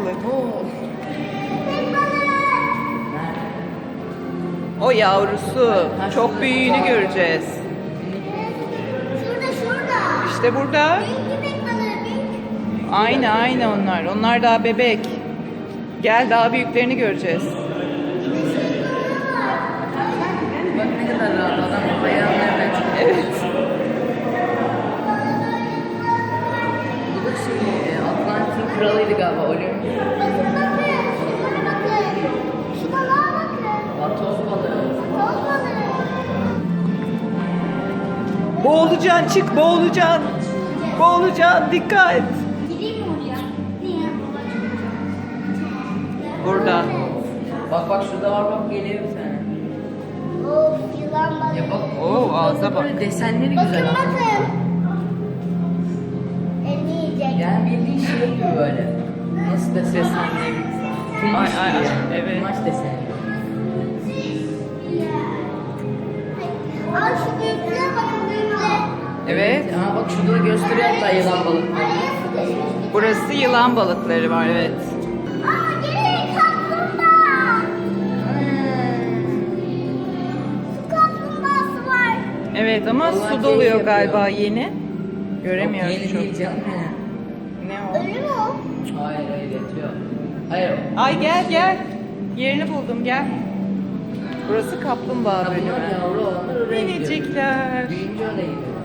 balık. O yavrusu. Çok büyüğünü göreceğiz. Şurada şurada. İşte burada. Aynı aynı onlar. Onlar daha bebek. Gel daha büyüklerini göreceğiz. Kralıydı galiba. Olimpik. Bakın bakın. Şuna bakın. Şu balığa bakın. Vatoz balığı. Toz balığı. Boğulacaksın çık boğulacaksın. Boğulacaksın dikkat. Gideyim mi oraya? Niye? Burada. Bak bak şurada var bak geliyor bir tane. Of yılan balığı. Ya bak. Oo, ağza bak. Böyle desenleri Bakın güzel. ama. bakın. Elini yiyecek. Yani bildiğin şey gibi böyle. Nasıl desem? Kumaş Ay, ay, ay, evet. Kumaş deseni. Al şu bakın. Evet. Ama bak şurada da gösteriyor hatta yılan balık. Araya sıkışmış. Burası yılan balıkları var evet. Aa geri kaplumbağa. Su kaplumbağası var. Evet ama Vallahi su keyif doluyor yapıyor. galiba yeni. Yok, Göremiyoruz Yeni çok. değil canım. Ne o? Ölü mü o? Hayır hayır yatıyor. Hayır. Ay gel gel. Yerini buldum gel. Burası kaplumbağa bunlar bölümü. yavru olanlar oraya gidiyor. Minicikler. Büyüyünce oraya gidiyor.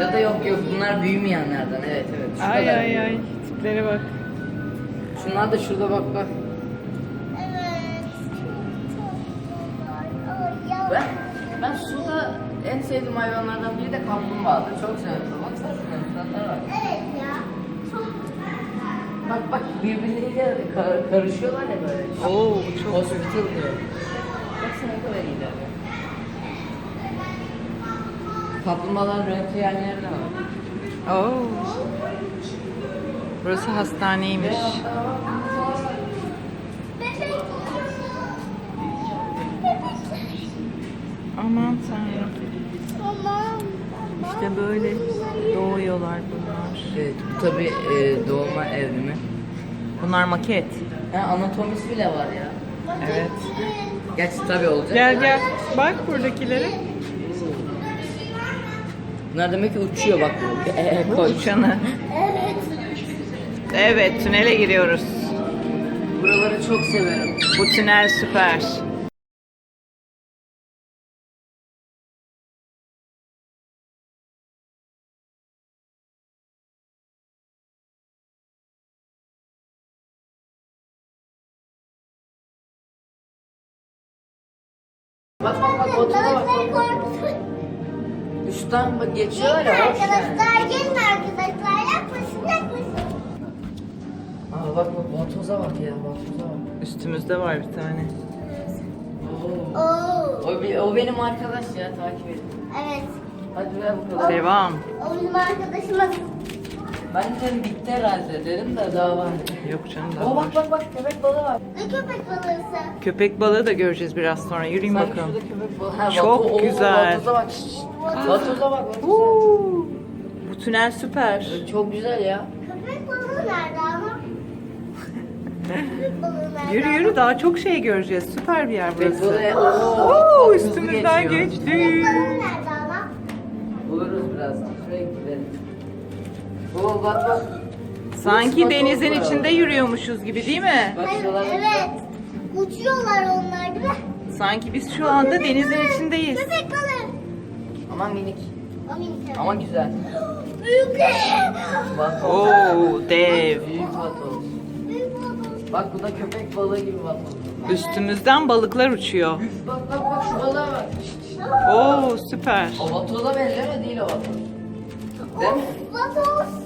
Ya da yok yok bunlar büyümeyenlerden evet evet. Şu Ay kadar. ay ay. Tiplere bak. Şunlar da şurada bak bak. Evet. Ben, ben suda en sevdiğim hayvanlardan biri de kaplumbağadır. Çok seviyorum. Bak. Evet ya. Çok Bak bak birbirleriyle kar- karışıyorlar ya böyle. Oo çok Hospital diyor. Baksana ne kadar iyiler. Kaplumbağaların röntgenleri de var. Oo. Burası hastaneymiş. Aman tanrım. İşte böyle doğuyorlar bunlar. Evet, bu tabi e, doğma evrimi. Bunlar maket. Ha, anatomisi bile var ya. Evet. Gerçi tabi olacak. Gel gel. Bak buradakilere. Bunlar demek ki uçuyor bak. E, e, koy. Uçanı. Evet. Evet tünele giriyoruz. Buraları çok severim. Bu tünel süper. Bak bak bak otuda bak. Üstten bak geçiyorlar Gelin ya. arkadaşlar, gelin arkadaşlar. Yaklaşın, yaklaşın. Aa bak bak vatoza bak ya vatoza bak. Üstümüzde var bir tane. Oo. Oo. O, bi- o benim arkadaş ya takip edin. Evet. Hadi ver bakalım. Devam. O bizim arkadaşımız. Ben de dedim bitti herhalde dedim de daha var. Yok canım daha Oo var. bak bak bak köpek balığı var. Ne köpek balığısı? Köpek balığı da göreceğiz biraz sonra. Yürüyün Sanki bakalım. şurada köpek balığı. Ha, Çok oo, güzel. Vatoza bak. şşş, bak vatoza. Oo, Bu tünel süper. Çok güzel ya. Köpek balığı nerede ama? köpek balığı nerede Yürü yürü daha çok şey göreceğiz. Süper bir yer Köpek burası. balığı. Oo, Oo, hızlı üstümüzden geçiyor. geçti. Köpek balığı nerede ama? Buluruz birazdan. Şuraya gidelim. Oo bak bak. Sanki denizin içinde yürüyormuşuz gibi değil mi? Bak Hayır, şuralar. evet. Uçuyorlar onlar değil mi? Sanki biz şu anda denizin içindeyiz. Köpek balığı. Ama minik. O minik Ama güzel. Büyük. Oo dev. Büyük vatoz. Büyük. Bak bu da köpek balığı gibi vatoz. Üstümüzden balıklar uçuyor. Bak bak bak şu balığa bak. Oo süper. O vatoza benzeme değil o vatoz. Değil mi? Vatoz.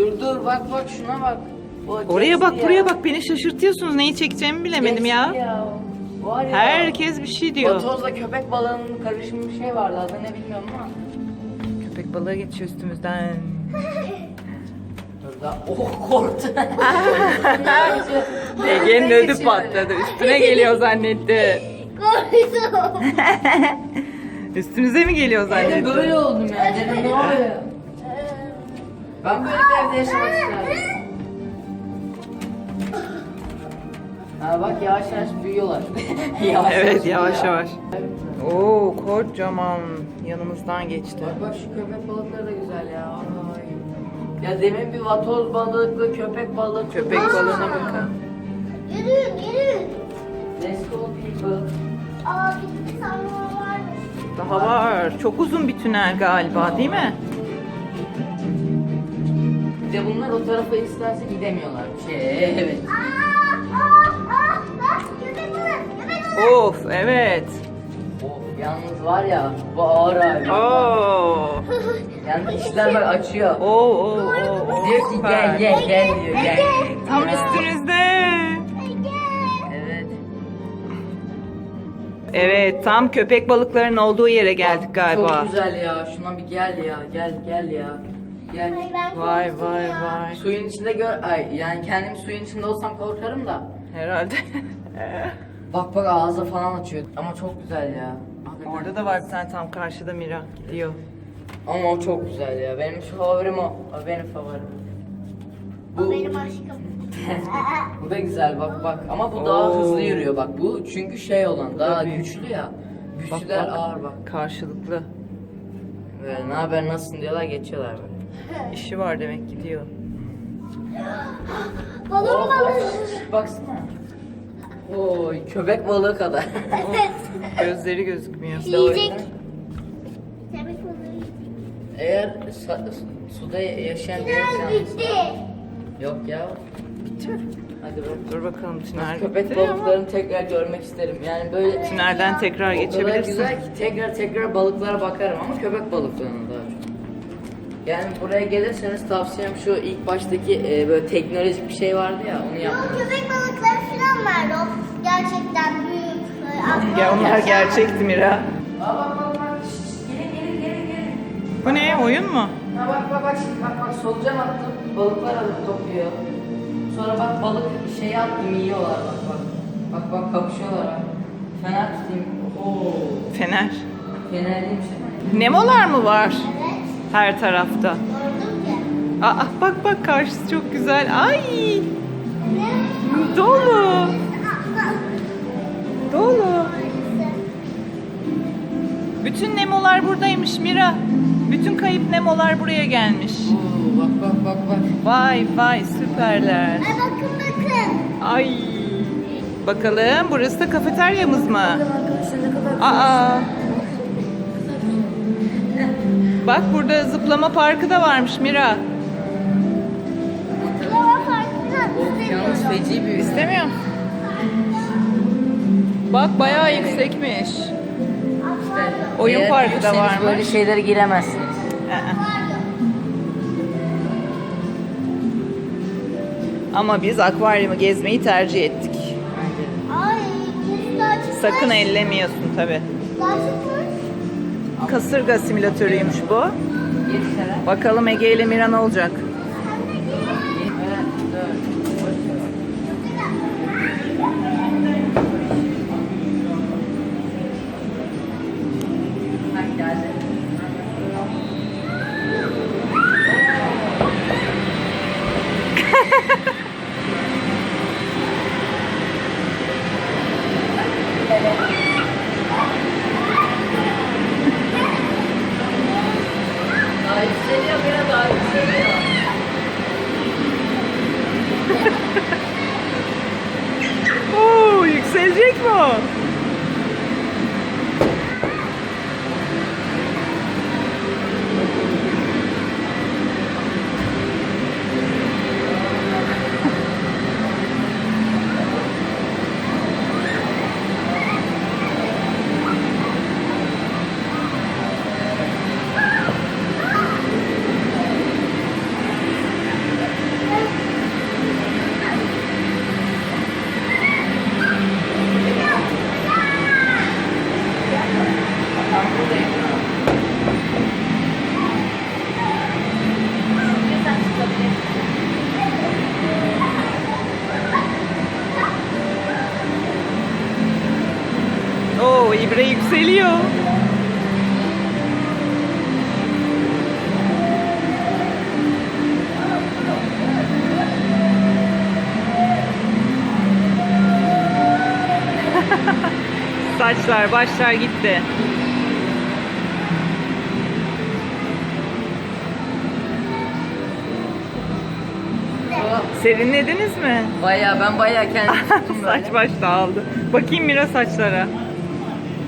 Dur dur bak bak şuna bak. O Oraya bak ya. buraya bak beni şaşırtıyorsunuz. Neyi çekeceğimi bilemedim ya. Var ya. Herkes bir şey diyor. Vatozla köpek balığının karışımı bir şey vardı adını ne bilmiyorum ama. Köpek balığı geçiyor üstümüzden. Dur da oh korktu. Ege'nin ödü patladı. Üstüne geliyor zannetti. Korktum. Üstünüze mi geliyor zannetti? böyle oldum ya. Dedim ne oluyor? Ben böyle bir evde yaşamak isterdim. Ha bak yavaş yavaş büyüyorlar. yavaş Evet yavaş yavaş. Oo kocaman yanımızdan geçti. Bak bak şu köpek balıkları da güzel ya. Ay. Ya demin bir vatoz balıklı, köpek balığı. Köpek balığına bakın. Yürüyün yürüyün. Let's go people. Aa bitti sanma varmış. Daha var. Çok uzun bir tünel galiba değil mi? Bir de bunlar o tarafa isterse gidemiyorlar. Şey, evet. Of evet. Of yalnız var ya bu ağır abi. Oo. Yalnız işler bak açıyor. Oo oo oo. oo. Diyor ki gel gel gel diyor gel. Tam üstünüzde. Evet. Evet tam köpek balıklarının olduğu yere geldik galiba. Çok güzel ya. Şuna bir gel ya. Gel gel ya. Ben Vay vay ya. vay. Suyun içinde gör. Ay yani kendim suyun içinde olsam korkarım da. Herhalde. Bak bak ağza falan açıyor. Ama çok güzel ya. Hakikaten. Orada da var bir tane tam karşıda Mira gidiyor. Ama o çok güzel ya. Benim şu favorim o. O benim favorim. O benim aşkım. bu da güzel bak bak. Ama bu daha Oo. hızlı yürüyor bak. Bu çünkü şey olan Bu da daha büyük. güçlü ya. Bak Güçlüler bak. ağır bak. Karşılıklı. Böyle ne haber nasılsın diyorlar geçiyorlar böyle. İşi var demek gidiyor. Balon Oh, balığı. Baksana. Oy köpek balığı kadar. Gözleri gözükmüyor. Yiyecek. Köpek balığı. Eğer sa- suda yaşayan bir Biraz insan bitti. Yok ya. Hadi bak. Dur bakalım tünel Köpek bitti ama balıklarını tekrar görmek isterim. Yani böyle tekrar o kadar geçebilirsin. güzel ki tekrar tekrar balıklara bakarım ama köpek balıklarına daha çok. Yani buraya gelirseniz tavsiyem şu ilk baştaki e, böyle teknolojik bir şey vardı ya onu Yok yapmak. köpek balıkları falan var. O gerçekten büyük. Ya onlar gerçekti Mira. Aa bak bak bak. Gelin gelin gelin gelin. Bu ne? Oyun mu? Ha bak bak bak şimdi bak bak solucan attım. Balıklar alıp topluyor. Sonra bak balık şeyi attım yiyorlar bak bak. Bak bak kapışıyorlar bak. Fener tutayım. Oo. Fener. Fener değilmiş ama. Nemolar mı var. Her tarafta? Aa bak bak karşısı çok güzel. Ay Ne? dolu. Dolu. Bütün Nemolar buradaymış Mira. Bütün kayıp Nemolar buraya gelmiş. Oo, bak bak bak bak. Vay vay süperler. Ay bakın bakın. Ay. Bakalım burası da kafeteryamız mı? Aa. Bak burada zıplama parkı da varmış Mira. Lava farkını Yalnız istemiyorum. feci büyük. İstemiyor musun? Bak bayağı yüksekmiş. Akvaryum. Oyun Eğer parkı da varmış. Böyle şeylere giremezsiniz. Ama biz akvaryumu gezmeyi tercih ettik. Ay. Sakın ellemiyorsun tabi. Açıkmış. Kasırga simülatörüymüş bu. Bakalım Ege ile Mira ne olacak? O ibre yükseliyor. Saçlar, başlar gitti. Serinlediniz mi? Baya ben baya kendim Saç baş dağıldı. Bakayım biraz saçlara.